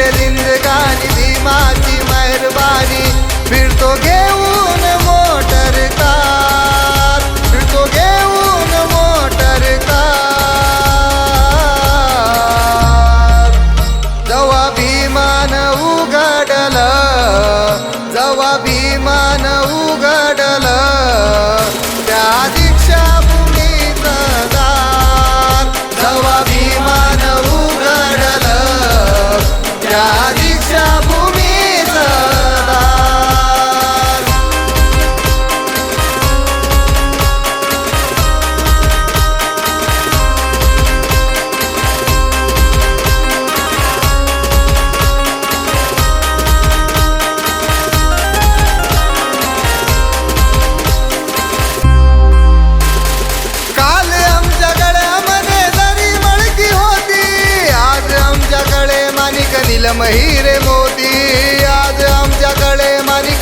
मेरे जिंदगानी दी माँ की मेहरबानी। फिर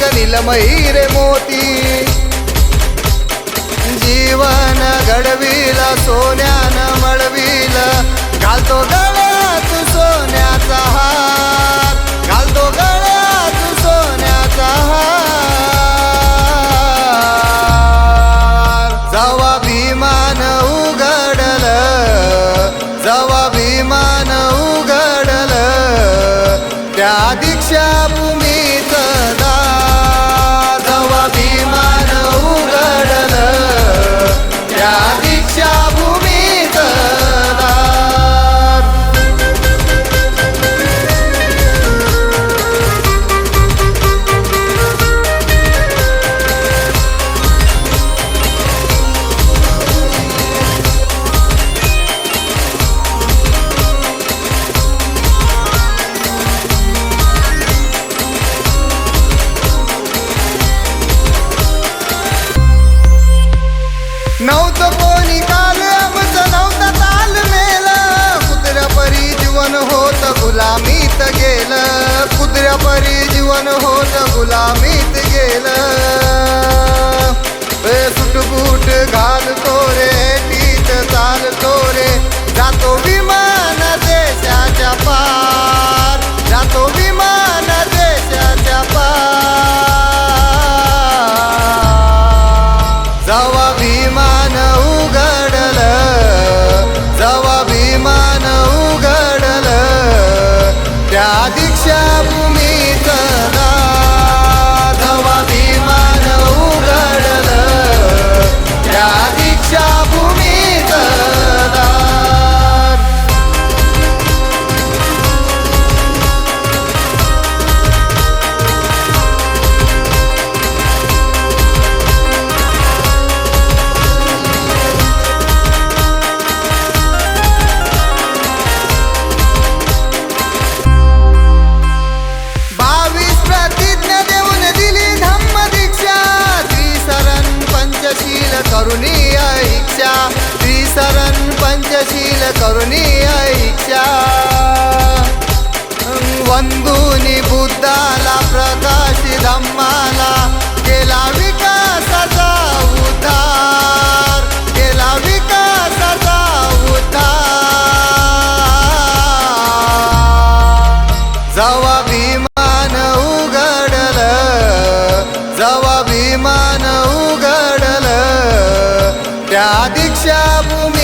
ಕನಿಲ ಮೈರೆ ಮೋತಿ. ಜೀವನ ಗಡವೀಲ ಸೋನ್ಯಾನ ಮಳವೀಲ ಕಾಲ್ತೋ ಗಾಳೆ नव्हतं कोणी काल आमचं नव्हता ताल मेला. कुत्र्या परी जीवन होत गुलामीत गेल. कुत्र्या परी जीवन होत गुलामीत गेल. सुटबूट घालतो रे 下不灭。ऐक्षा विसरण पंचशील करुणी ऐक्षा वंदुनी बुद्धाला प्रकाश धम्माला केला विकासाचा उतार केला विकासाचा उतार जवा भीम విద్యా భూమి